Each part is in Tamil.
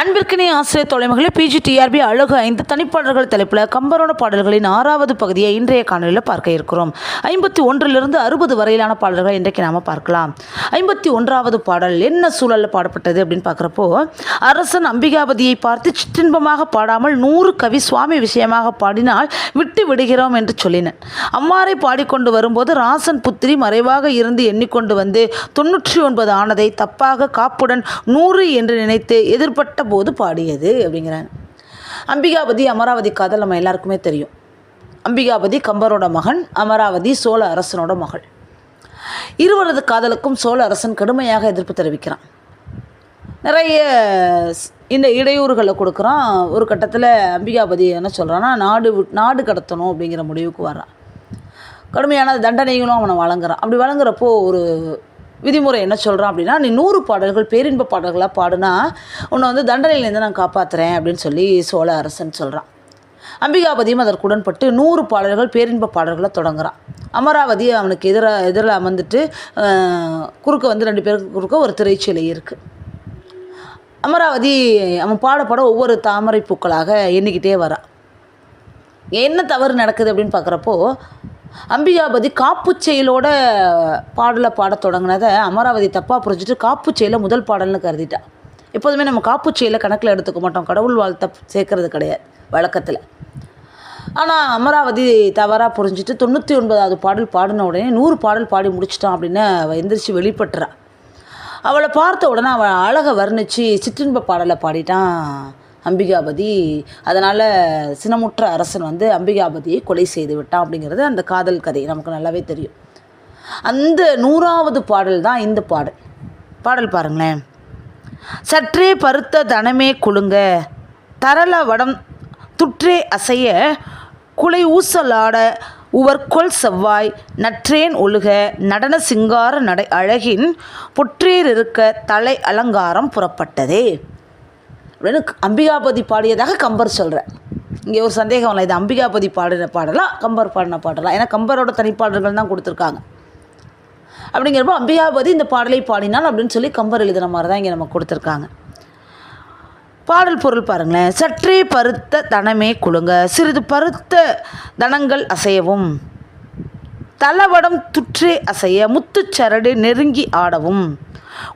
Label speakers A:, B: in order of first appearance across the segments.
A: அன்பிற்கினே ஆசிரியர் தொலைமகளே பிஜிடிஆர்பி அழகு ஐந்து தனிப்பாடல்கள் தலைப்பில் கம்பரோட பாடல்களின் ஆறாவது பகுதியை இன்றைய காணொலியில் பார்க்க இருக்கிறோம். ஐம்பத்தி ஒன்றிலிருந்து அறுபது வரையிலான பாடல்களை இன்றைக்கு நாம் பார்க்கலாம். ஐம்பத்தி ஒன்றாவது பாடல் என்ன சூழலில் பாடப்பட்டது அப்படின்னு பார்க்குறப்போ அரசன் அம்பிகாபதியை பார்த்து சிற்றின்பமாக பாடாமல் நூறு கவி சுவாமி விஷயமாக பாடினால் விட்டு விடுகிறோம் என்று சொல்லினேன். அம்மாரை பாடிக்கொண்டு வரும்போது ராசன் புத்திரி மறைவாக இருந்து எண்ணிக்கொண்டு வந்து தொண்ணூற்றி ஒன்பது ஆனதை தப்பாக காப்புடன் நூறு என்று நினைத்து எதிர்பட்ட போது பாடியது அப்படிங்கிறாங்க அம்பிகாபதி அமராவதி காதல் நம்ம எல்லாருக்குமே தெரியும். அம்பிகாபதி கம்பரோட மகன் அமராவதி சோழ அரசனோட மகள். இருவரது காதலுக்கும் சோழ அரசன் கடுமையாக எதிர்ப்பு தெரிவிக்கிறான். நிறைய இந்த இடையூறுகளை கொடுக்குறான். ஒரு கட்டத்தில் அம்பிகாபதி என்ன சொல்கிறான்னா நாடு நாடு கடத்தணும் அப்படிங்கிற முடிவுக்கு வர்றான். கடுமையான தண்டனைகளும் அவனை வழங்குறான். அப்படி வழங்குறப்போ ஒரு விதிமுறை என்ன சொல்கிறான் அப்படின்னா நீ நூறு பாடல்கள் பேரின்ப பாடல்களாக பாடுனா உன்னை வந்து தண்டனையிலேருந்து நான் காப்பாற்றுறேன் அப்படின்னு சொல்லி சோழ அரசன் சொல்கிறான் அம்பிகாபதியும் அதற்கு உடன்பட்டு நூறு பாடல்கள் பேரின்ப பாடல்களை தொடங்குறான். அமராவதி அவனுக்கு எதிராக எதிரில் அமர்ந்துட்டு குறுக்க வந்து ரெண்டு பேருக்கு குறுக்க ஒரு திரைச்சிலை இருக்குது அமராவதி அவன் பாடப்பட ஒவ்வொரு தாமரை பூக்களாக எண்ணிக்கிட்டே வரான். என்ன தவறு நடக்குது அப்படின்னு பார்க்குறப்போ அம்பிகாபதி காப்புச் செயலோட பாடலை பாட தொடங்கினதை அமராவதி தப்பாக புரிஞ்சுட்டு காப்புச் முதல் பாடல்னு கருதிட்டா. எப்போதுமே நம்ம காப்புச் செயலை கணக்கில் எடுத்துக்க மாட்டோம். கடவுள் வாழ்த்த சேர்க்கறது கிடையாது வழக்கத்தில். ஆனால் அமராவதி தவறாக புரிஞ்சுட்டு தொண்ணூற்றி ஒன்பதாவது பாடல் பாடின உடனே நூறு பாடல் பாடி முடிச்சிட்டான் அப்படின்னு அவள் எந்திரிச்சு வெளிப்பட்டுறா. அவளை பார்த்த உடனே அவள் அழகை வர்ணித்து சிற்றின்ப பாடலை பாடிட்டான். அம்பிகாபதி. அதனால் சினமுற்ற அரசன் வந்து அம்பிகாபதியை கொலை செய்து விட்டான் அப்படிங்கிறது அந்த காதல் கதை. நமக்கு நல்லாவே தெரியும். அந்த நூறாவது பாடல் தான் இந்த பாடல். பாடல் பாருங்களேன். சற்றே பருத்த தனமே குலுங்க தரள வடம் துற்றே அசைய குலை ஊசலாட உவர்கொள் செவ்வாய் நற்றேன் ஒழுக நடன சிங்கார நடை அழகின் புற்றேர் இருக்க தலை அலங்காரம் புறப்பட்டதே. அப்படின்னு அம்பிகாபதி பாடியதாக கம்பர் சொல்கிறார் இங்கே ஒரு சந்தேகம் இல்லை இது அம்பிகாபதி பாடின பாடலாம் கம்பர் பாடின பாடலாம் ஏன்னா கம்பரோட தனிப்பாடல்கள் தான் கொடுத்துருக்காங்க. அப்படிங்கிறப்போ அம்பிகாபதி இந்த பாடலை பாடினால் அப்படின்னு சொல்லி கம்பர் எழுதின மாதிரி தான் இங்கே நமக்கு கொடுத்துருக்காங்க. பாடல் பொருள் பாருங்களேன். சற்றே பருத்த தனமே குலுங்க சிறிது பருத்த தனங்கள் அசையவும் தளவடம் துற்றே அசைய முத்துச்சரடு நெருங்கி ஆடவும்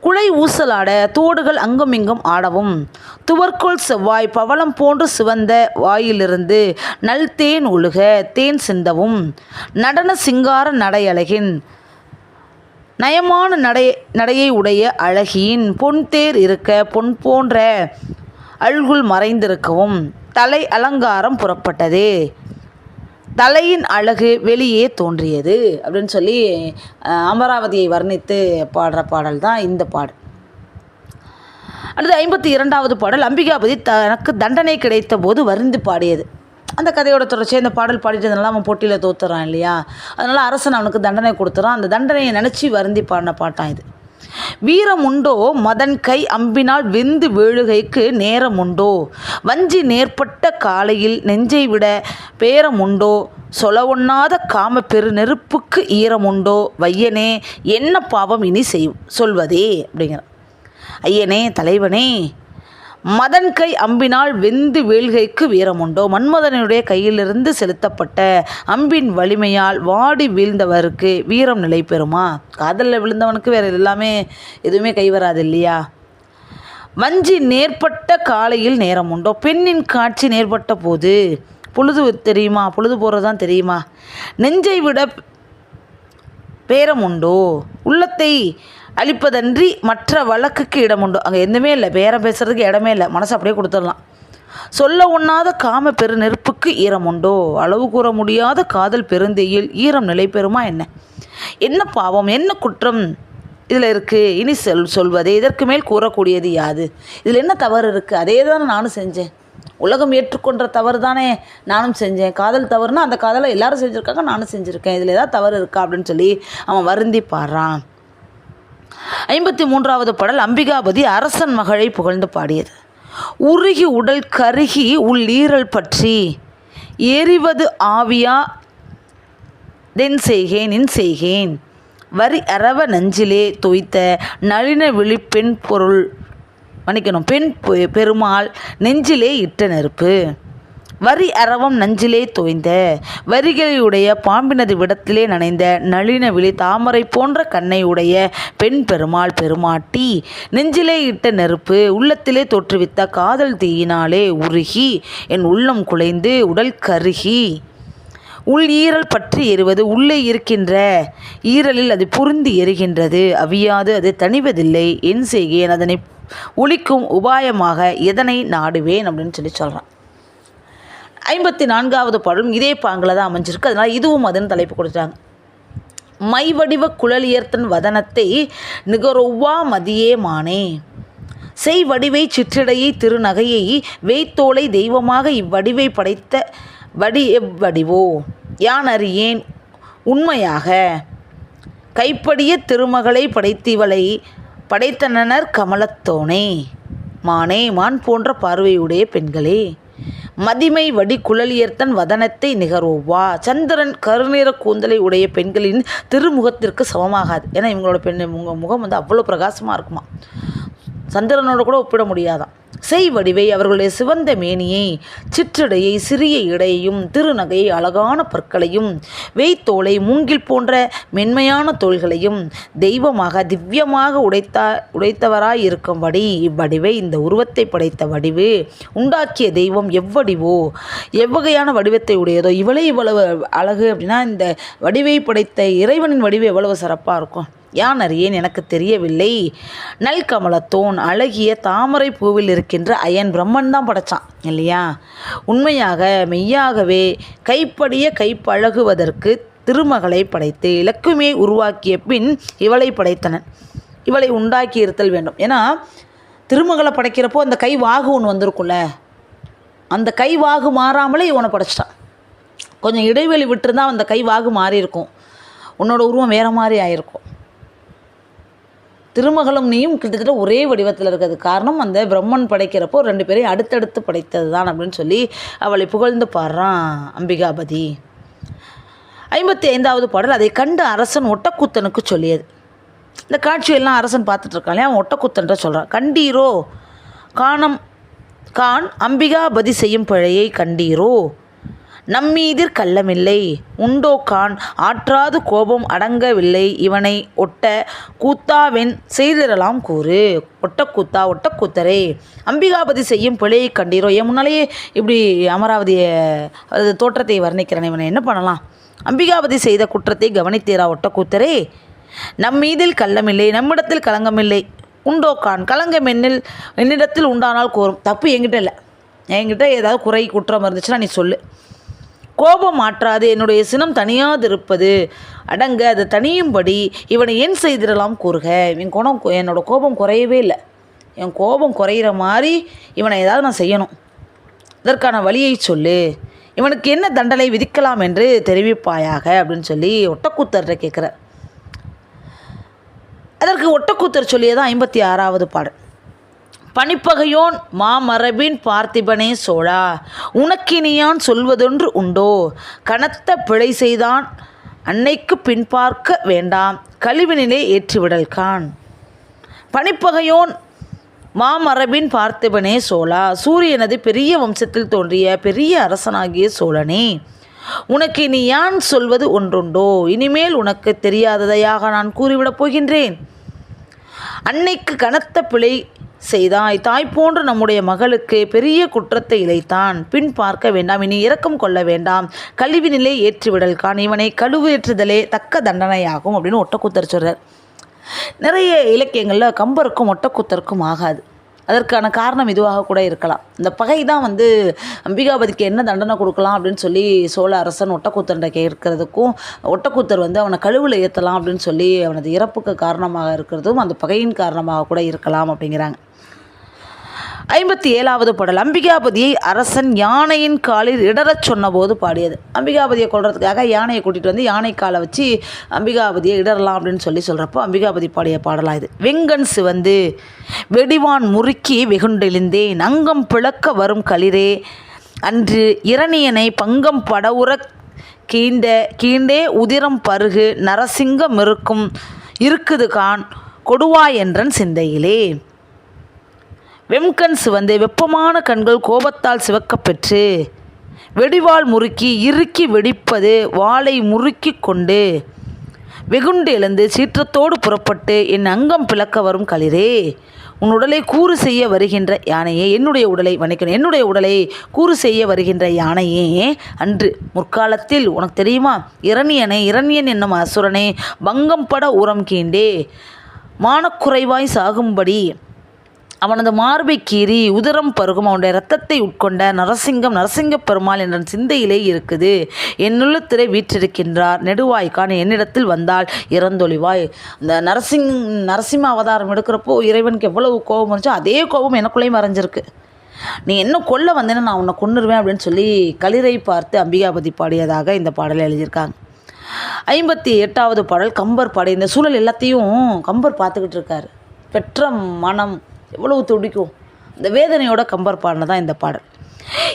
A: குலை ஊசலாட தோடுகள் அங்குமிங்கும் ஆடவும். துவர்க்குள் செவ்வாய் பவளம் போன்று சிவந்த வாயிலிருந்து நல் தேன் ஒழுக தேன் சிந்தவும். நடன சிங்கார நடையழகின். நயமான நடை நடையை உடைய அழகியின். பொன் தேர் இருக்க பொன் போன்ற அல்குல் மறைந்திருக்கவும். தலை அலங்காரம் புறப்பட்டது. தலையின் அழகு வெளியே தோன்றியது அப்படின்னு சொல்லி அமராவதியை வர்ணித்து பாடுற பாடல் தான் இந்த பாடல். அடுத்து ஐம்பத்தி இரண்டாவது பாடல் அம்பிகாபதி தனக்கு தண்டனை கிடைத்த போது வருந்து பாடியது. அந்த கதையோட தொடர்ச்சி அந்த பாடல் பாடிட்டதுனால அவன் போட்டியில் தோத்துறான் இல்லையா? அதனால் அரசன் அவனுக்கு தண்டனை கொடுத்துறான். அந்த தண்டனையை நினச்சி வருந்தி பாடின பாட்டான் இது. வீரம் உண்டோ? மதன் கை அம்பினால் வெந்து வேளுகைக்கு நேரம் உண்டோ? வஞ்சி நேர்பட்ட காலையில் நெஞ்சை விட பேரம் உண்டோ? சொல ஒண்ணாத காம பெரு நெருப்புக்கு ஈரம் உண்டோ? வையனே என்ன பாவம் இனி செய் சொல்வதே? அப்படிங்கிற ஐயனே தலைவனே மதன் கை அம்பினால் வெந்து வேள்கைக்கு வீரமுண்டோ. மன்மதனுடைய கையிலிருந்து செலுத்தப்பட்ட அம்பின் வலிமையால் வாடி வீழ்ந்தவருக்கு வீரம் நிலை பெறுமா? காதலில் விழுந்தவனுக்கு வேறு எல்லாமே எதுவுமே கை வராது இல்லையா? வஞ்சி நேர்பட்ட காலையில் நேரம் உண்டோ பெண்ணின் காட்சி நேர்பட்ட போது பொழுது தெரியுமா? பொழுது போகிறது தான் தெரியுமா? நெஞ்சை விட பேரம் உண்டோ? உள்ளத்தை அழிப்பதன்றி மற்ற வழக்குக்கு இடம் உண்டு அங்கே எதுவுமே இல்லை. பேரம் பேசுறதுக்கு இடமே இல்லை. மனசை அப்படியே கொடுத்துடலாம். சொல்ல உண்ணாத காம பெரு நெருப்புக்கு ஈரம் உண்டோ அளவு கூற முடியாத காதல் பெருந்தெயில் ஈரம் நிலை பெறுமா என்ன? என்ன பாவம்? என்ன குற்றம் இதில் இருக்குது இனி சொல் சொல்வது இதற்கு மேல் கூறக்கூடியது யாது? இதில் என்ன தவறு இருக்குது அதே தானே நானும் செஞ்சேன். உலகம் ஏற்றுக்கொண்ட தவறு தானே நானும் செஞ்சேன். காதல் தவறுனா அந்த காதலை எல்லாரும் செஞ்சுருக்காங்க நானும் செஞ்சுருக்கேன். இதில் ஏதாவது தவறு இருக்கா அப்படின்னு சொல்லி அவன் வருந்தி பாடுறான். ஐம்பத்தி மூன்றாவது பாடல் அம்பிகாபதி அரசன் மகளை புகழ்ந்து பாடியது. உருகி உடல் கருகி உள்ளீரல் பற்றி எரிவது ஆவியா? தென் செய்கேன் இன் செய்கேன். வரி அரவ நஞ்சிலே தோய்த்த நளின விழிப்பெண் பொருள் மன்னிக்கணும் பெண் பெ- பெருமாள் நெஞ்சிலே இட்ட நெருப்பு. வரி அறவம் நஞ்சிலே தோய்ந்த வரிகளையுடைய பாம்பினது விடத்திலே நனைந்த நளின விழி தாமரை போன்ற கண்ணை உடைய பெண் பெருமாள் பெருமாட்டி நெஞ்சிலே இட்ட நெருப்பு உள்ளத்திலே தோற்றுவித்த காதல் தீயினாலே உருகி என் உள்ளம் குலைந்து உடல் கருகி. உள் ஈரல் பற்றி எறுவது உள்ளே இருக்கின்ற ஈரலில் அது புரிந்து எரிகின்றது அவியாது அது தணிவதில்லை என் செய்கேன் அதனை ஒழிக்கும் உபாயமாக எதனை நாடுவேன் அப்படின்னு சொல்லி சொல்கிறான் ஐம்பத்தி நான்காவது பாடலும் இதே பாங்கில் தான் அமைஞ்சிருக்கு. அதனால் இதுவும் அதுன்னு தலைப்பு கொடுத்தாங்க மை வடிவ குழலியர்த்தன் வதனத்தை நிகரொவ்வா மதியே மானே. செய் வடிவை சிற்றிடையை திருநகையை வேய்த்தோலை தெய்வமாக இவ்வடிவை படைத்த வடி எவ்வடிவோ? யான் அறியேன் உண்மையாக? கைப்படிய திருமகளை படைத்திவளை படைத்தனனர் கமலத்தோனே. மானே மான் போன்ற பார்வையுடைய பெண்களே. மதிமை வடி குழலியர்த்தன் வதனத்தை நிகரோவா. சந்திரன் கருநீர கூந்தலை உடைய பெண்களின் திருமுகத்திற்கு சமமாகாது. ஏன்னா இவங்களோட பெண் உங்கள் முகம் வந்து அவ்வளோ பிரகாசமாக இருக்குமா? சந்திரனோட கூட ஒப்பிட முடியாதான். செய் வடிவை அவர்களுடைய சிவந்த மேனியை சிற்றடையை சிறிய இடையையும் திருநகையை அழகான பற்களையும் வேய்த்தோலை மூங்கில் போன்ற மென்மையான தோள்களையும் தெய்வமாக திவ்யமாக உடைத்தா உடைத்தவராய் இருக்கும்படி இவ்வடிவை இந்த உருவத்தை படைத்த வடிவு உண்டாக்கிய தெய்வம் எவ்வடிவோ எவ்வகையான வடிவத்தை உடையதோ இவளே இவ்வளவு அழகு அப்படின்னா இந்த வடிவை படைத்த இறைவனின் வடிவு எவ்வளவு சிறப்பாக இருக்கும். யான் அறியேன் எனக்கு தெரியவில்லை? நல்கமலத்தோன் அழகிய தாமரை பூவில் இருக்கின்ற அயன் பிரம்மன் தான் படைச்சான் இல்லையா? உண்மையாக மெய்யாகவே கைப்படிய கைப்பழகுவதற்கு திருமகளை படைத்து இலக்குமே உருவாக்கிய பின் இவளை படைத்தனன். இவளை உண்டாக்கி இருத்தல் வேண்டும். ஏன்னா திருமகளை படைக்கிறப்போ அந்த கை வாகு ஒன்று வந்திருக்கும்ல. அந்த கை வாகு மாறாமலே இவனை படைச்சிட்டான். கொஞ்சம் இடைவெளி விட்டுருந்தா அந்த கை வாகு மாறி இருக்கும் உன்னோட உருவம் வேறு மாதிரி ஆயிருக்கும். திருமகளும் நீயும் கிட்டத்தட்ட ஒரே வடிவத்தில் இருக்கிறது. காரணம் அந்த பிரம்மன் படைக்கிறப்போ ரெண்டு பேரையும் அடுத்தடுத்து படைத்தது தான் அப்படின்னு சொல்லி அவளை புகழ்ந்து பாடுறான் அம்பிகாபதி. ஐம்பத்தி ஐந்தாவது பாடல் அதை கண்டு அரசன் ஒட்டக்கூத்தனுக்கு சொல்லியது. இந்த காட்சியெல்லாம் அரசன் பார்த்துட்டு அவன் ஒட்டக்கூத்தன்ற சொல்கிறான் கண்டீரோ காணம் கான் அம்பிகாபதி செய்யும் பிழையை கண்டீரோ நம்மீதிற் கள்ளமில்லை. உண்டோகான் ஆற்றாது கோபம் அடங்கவில்லை. இவனை ஒட்ட கூத்தாவென் செய்திடலாம் கூறு. ஒட்டக்கூத்தா ஒட்டக்கூத்தரே அம்பிகாபதி செய்யும் பிழையை கண்டீரோ? என் முன்னாலேயே இப்படி அமராவதியை அது தோற்றத்தை வர்ணிக்கிறேன் இவனை. என்ன பண்ணலாம்? அம்பிகாபதி செய்த குற்றத்தை கவனித்தீரா ஒட்டக்கூத்தரே நம்மீதில் கள்ளமில்லை நம்மிடத்தில் களங்கமில்லை. உண்டோக்கான் கான் களங்கம் என்னில் என்னிடத்தில் உண்டானால் கோரும். தப்பு என்கிட்ட இல்லை. என்கிட்ட ஏதாவது குறை குற்றம் இருந்துச்சுன்னா நீ சொல்லு. கோபம் மாற்றாது என்னுடைய சினம் தனியாதிருப்பது அடங்க அது தனியும்படி இவனை ஏன் செய்திடலாம் கூறுக? இவன் குணம் என்னோடய என்னோட கோபம் குறையவே இல்லை. என் கோபம் குறையிற மாதிரி இவனை ஏதாவது நான் செய்யணும். இதற்கான வழியை சொல்லு. இவனுக்கு என்ன தண்டனை விதிக்கலாம் என்று தெரிவிப்பாயாக அப்படின்னு சொல்லி ஒட்டக்கூத்தர்கிட்ட கேட்குறார். அதற்கு ஒட்டக்கூத்தர் சொல்லியதான் ஐம்பத்தி ஆறாவது பாடல். பனிப்பகையோன் மாமரபின் பார்த்திபனே சோழா உனக்கினியான் சொல்வதொன்று உண்டோ? கனத்த பிழை செய்தான் அன்னைக்கு பின்பார்க்க வேண்டாம். கழிவினிலே ஏற்றிவிடல் கான் பனிப்பகையோன் மாமரபின் பார்த்திபனே சோழா சூரியனது பெரிய வம்சத்தில் தோன்றிய பெரிய அரசனாகிய சோழனே உனக்கு இனி யான் சொல்வது ஒன்றுண்டோ? இனிமேல் உனக்கு தெரியாததையாக நான் கூறிவிடப் போகின்றேன். அன்னைக்கு கனத்த பிழை செய்தாய். தாய் போன்ற நம்முடைய மகளுக்கு பெரிய குற்றத்தை இழைத்தான். பின் பார்க்க வேண்டாம் இனி இரக்கம் கொள்ள வேண்டாம். கழிவு நிலை ஏற்றிவிடல் கான் இவனை கழுவேற்றுதலே தக்க தண்டனையாகும் அப்படின்னு ஒட்டக்கூத்தர் சொல்றார். நிறைய இலக்கியங்களில் கம்பருக்கும் ஒட்டக்கூத்தருக்கும் ஆகாது. அதற்கான காரணம் இதுவாக கூட இருக்கலாம். இந்த பகை தான் வந்து அம்பிகாபதிக்கு என்ன தண்டனை கொடுக்கலாம் அப்படின்னு சொல்லி சோழ அரசன் ஒட்டக்கூத்தர்கிட்ட கேட்கறதுக்கும் ஒட்டக்கூத்தர் வந்து அவனை கழுவில் ஏற்றலாம் அப்படின்னு சொல்லி அவனது இறப்புக்கு காரணமாக இருக்கிறதும் அந்த பகையின் காரணமாக கூட இருக்கலாம் அப்படிங்கிறாங்க. ஐம்பத்தி ஏழாவது பாடல். அம்பிகாபதியை அரசன் யானையின் காலில் இடறச் சொன்னபோது பாடியது. அம்பிகாபதியை கொள்றதுக்காக யானையை கூட்டிகிட்டு வந்து யானை காலை வச்சு அம்பிகாபதியை இடறலாம் அப்படின்னு சொல்லி சொல்கிறப்போ அம்பிகாபதி பாடிய பாடலா இது. வெங்கண் சிவந்து வெடிவான் முறுக்கி வெகுண்டெழுந்தேன். அங்கம் பிளக்க வரும் களிரே. அன்று இரணியனை பங்கம் படவுற கீண்ட கீண்டே உதிரம் பருகு நரசிங்கம் இருக்கும் இருக்குது கான் கொடுவாய் என்றன் சிந்தையிலே. வெம்கண் சிவந்து வெப்பமான கண்கள் கோபத்தால் சிவக்கப்பெற்று வெடிவால் வெடிவாள் முறுக்கி இறுக்கி வெடிப்பது வாளை முறுக்கிக் கொண்டு வெகுண்டு எழுந்து சீற்றத்தோடு புறப்பட்டு என் அங்கம் பிளக்க வரும் களிரே உன் உடலை கூறு செய்ய வருகின்ற யானையே என்னுடைய உடலை வணிக்கணும் என்னுடைய உடலை கூறு செய்ய வருகின்ற யானையே அன்று முற்காலத்தில் உனக்கு தெரியுமா? இரணியனை இரணியன் என்னும் அசுரனை பங்கம் பட உரம் கீண்டே மானக்குறைவாய் சாகும்படி அவனது மார்பை கீறி உதரம் பருகும் அவனுடைய ரத்தத்தை உட்கொண்ட நரசிங்கம் நரசிங்க பெருமாள் என்ற சிந்தையிலே இருக்குது. என்னுள்ளத்திலே வீற்றிருக்கின்றார். நெடுவாய்க்கான் என்னிடத்தில் வந்தால் இறந்தொழிவாய். அந்த நரசிங் நரசிம்ம அவதாரம் எடுக்கிறப்போ இறைவனுக்கு எவ்வளவு கோபம் இருந்துச்சோ அதே கோபம் எனக்குள்ளேயும் மறைஞ்சிருக்கு நீ என்ன கொல்ல வந்தேன்னு நான் உன்னை கொன்னுருவேன் அப்படின்னு சொல்லி களிரை பார்த்து அம்பிகாபதி பாடியதாக இந்த பாடலை எழுதியிருக்காங்க. ஐம்பத்தி எட்டாவது பாடல் கம்பர் பாடி இந்த சூழல் எல்லாத்தையும் கம்பர் பார்த்துக்கிட்டு இருக்காரு. பெற்ற மனம் எவ்வளவு துடிக்கும். இந்த வேதனையோட கம்பர் பாடின தான் இந்த பாடல்.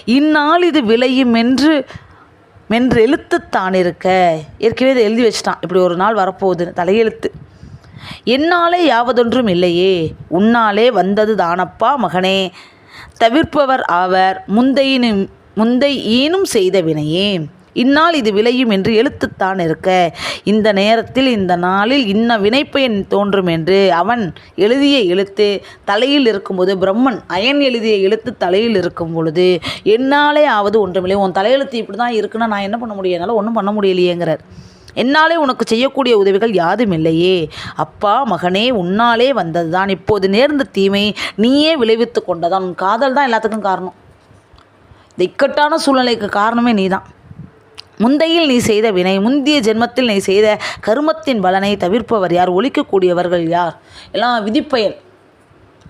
A: இந்நாள் இது விளையும் என்று மென்று எழுத்துத்தான் இருக்க. ஏற்கனவே இதை எழுதி வச்சிட்டான். இப்படி ஒரு நாள் வரப்போகுதுன்னு தலையெழுத்து. என்னாலே யாவதொன்றும் இல்லையே. உன்னாலே வந்தது தானப்பா மகனே. தவிர்ப்பவர் ஆவர். முந்தையினும் முந்தை ஈனும் செய்த வினையே. இந்நாள் இது விளையும் என்று எழுத்துத்தான் இருக்க. இந்த நேரத்தில் இந்த நாளில் இன்ன வினைப்பயன் தோன்றும் என்று அவன் எழுதிய எழுத்து தலையில் இருக்கும்போது பிரம்மன் அயன் எழுதிய எழுத்து தலையில் இருக்கும் பொழுது என்னாலே ஆவது ஒன்றுமில்லை உன் தலையெழுத்து இப்படி தான் இருக்குன்னா நான் என்ன பண்ண முடியும்? என்னால் ஒன்றும் பண்ண முடியலையேங்கிறார். என்னாலே உனக்கு செய்யக்கூடிய உதவிகள் யாதும் இல்லையே. அப்பா மகனே உன்னாலே வந்ததுதான். இப்போது நேர்ந்த தீமை நீயே விளைவித்து கொண்டதான் உன் காதல் தான் எல்லாத்துக்கும் காரணம். இந்த இக்கட்டான சூழ்நிலைக்கு காரணமே நீதான். முந்தையில் நீ செய்த வினை முந்திய ஜென்மத்தில் நீ செய்த கருமத்தின் பலனை தவிர்ப்பவர் யார்? ஒழிக்கக்கூடியவர்கள் யார்? எல்லாம் விதிப்பயல்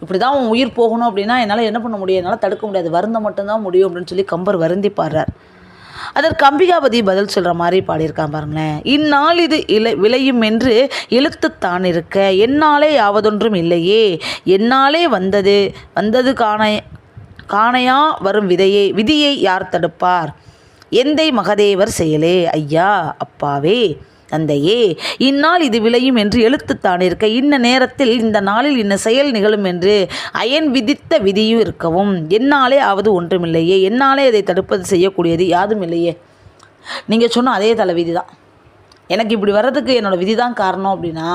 A: இப்படி தான் உன் உயிர் போகணும் அப்படின்னா என்னால் என்ன பண்ண முடியும்? என்னால் தடுக்க முடியாது. வருந்த மட்டும்தான் முடியும் அப்படின்னு சொல்லி கம்பர் வருந்தி பாடுறார். அதற்கு அம்பிகாபதி பதில் சொல்கிற மாதிரி பாடியிருக்கான் பாருங்களேன். இந்நாள் இது இலை விளையும் என்று இழுத்துத்தான் இருக்க என்னாலே யாவதொன்றும் இல்லையே. என்னாலே வந்தது வந்தது காண காணையா வரும் விதையை விதியை யார் தடுப்பார்? எந்தை மகதேவர் செயலே? ஐயா அப்பாவே தந்தையே இந்நாள் இது விளையும் என்று எழுத்துத்தான் இருக்க. இன்ன நேரத்தில் இந்த நாளில் இன்ன செயல் நிகழும் என்று அயன் விதித்த விதியும் இருக்கவும். என்னாலே ஆவது ஒன்றுமில்லையே. என்னாலே அதை தடுப்பது செய்யக்கூடியது யாதும் இல்லையே. நீங்கள் சொன்ன அதே தலைவிதி தான் எனக்கு இப்படி வர்றதுக்கு என்னோடய விதி தான் காரணம் அப்படின்னா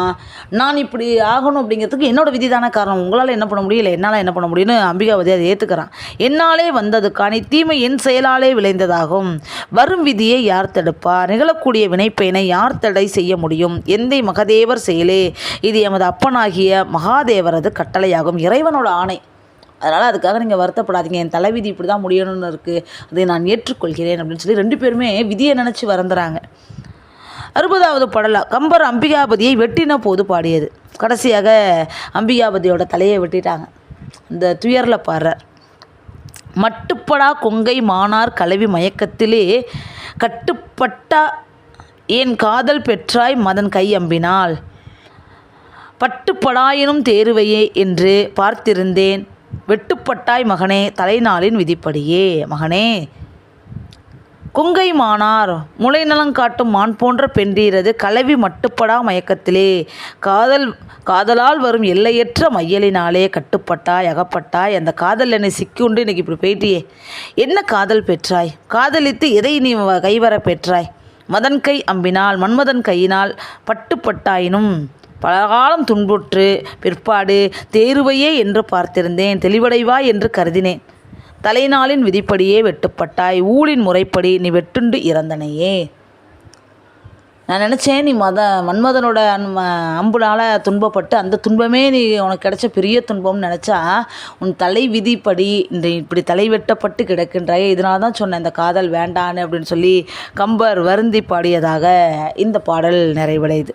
A: நான் இப்படி ஆகணும் அப்படிங்கிறதுக்கு என்னோடய விதி தானே காரணம். உங்களால் என்ன பண்ண முடியல என்னால் என்ன பண்ண முடியும்னு அம்பிகாவதி அதை ஏற்றுக்கிறான் என்னாலே வந்ததுக்கான தீமை என் செயலாலே விளைந்ததாகும். வரும் விதியை யார் தடுப்பார் நிகழக்கூடிய வினைப்பயனை யார் தடை செய்ய முடியும்? எந்தை மகதேவர் செயலே? இது எமது அப்பனாகிய மகாதேவரது கட்டளையாகும். இறைவனோட ஆணை. அதனால் அதுக்காக நீங்கள் வருத்தப்படாதீங்க. என் தலைவிதி இப்படி தான் முடியணும்னு இருக்குது அதை நான் ஏற்றுக்கொள்கிறேன் அப்படின்னு சொல்லி ரெண்டு பேருமே விதியை நினச்சி வரந்துறாங்க. அறுபதாவது பாடலா கம்பர் அம்பிகாபதியை வெட்டின போது பாடியது. கடைசியாக அம்பிகாபதியோட தலையை வெட்டிட்டாங்க. இந்த துயரில் பாடுறார். மட்டுப்படா கொங்கை மானார் கலவி மயக்கத்திலே கட்டுப்பட்டா என் காதல் பெற்றாய் மதன் கை அம்பினால். பட்டுப்படாயினும் தேருவையே என்று பார்த்திருந்தேன். வெட்டுப்பட்டாய் மகனே தலைநாளின் விதிப்படியே. மகனே கொங்கை மானார் முளைநலம் காட்டும் மான் போன்ற பெண்டீரது கலவி மட்டுப்படா மயக்கத்திலே. காதல் காதலால் வரும் எல்லையற்ற மையலினாலே கட்டுப்பட்டாய் அகப்பட்டாய். அந்த காதல் என்னை சிக்கிண்டு இன்னைக்கு இப்படி போயிட்டியே. என்ன காதல் பெற்றாய்? காதலித்து எதை நீ வ- கைவர பெற்றாய்? மதன் கை அம்பினால் மன்மதன் கையினால் பட்டுப்பட்டாயினும் பலகாலம் துன்புற்று பிற்பாடு தேருவையே என்று பார்த்திருந்தேன் தெளிவடைவாய் என்று கருதினேன். தலைநாளின் விதிப்படியே வெட்டுப்பட்டாய். ஊழின் முறைப்படி நீ வெட்டுண்டு இறந்தனையே. நான் நினச்சேன் நீ மத மன்மதனோட அன்ப- அம்புனால் துன்பப்பட்டு அந்த துன்பமே நீ உனக்கு கிடைச்ச பெரிய துன்பம்னு நினச்சா உன் தலை விதிப்படி இந்த இப்படி தலை வெட்டப்பட்டு கிடக்கின்றாயே. இதனால தான் சொன்னேன் இந்த காதல் வேண்டான்னு அப்படின்னு சொல்லி கம்பர் வருந்தி பாடியதாக இந்த பாடல் நிறைவடையுது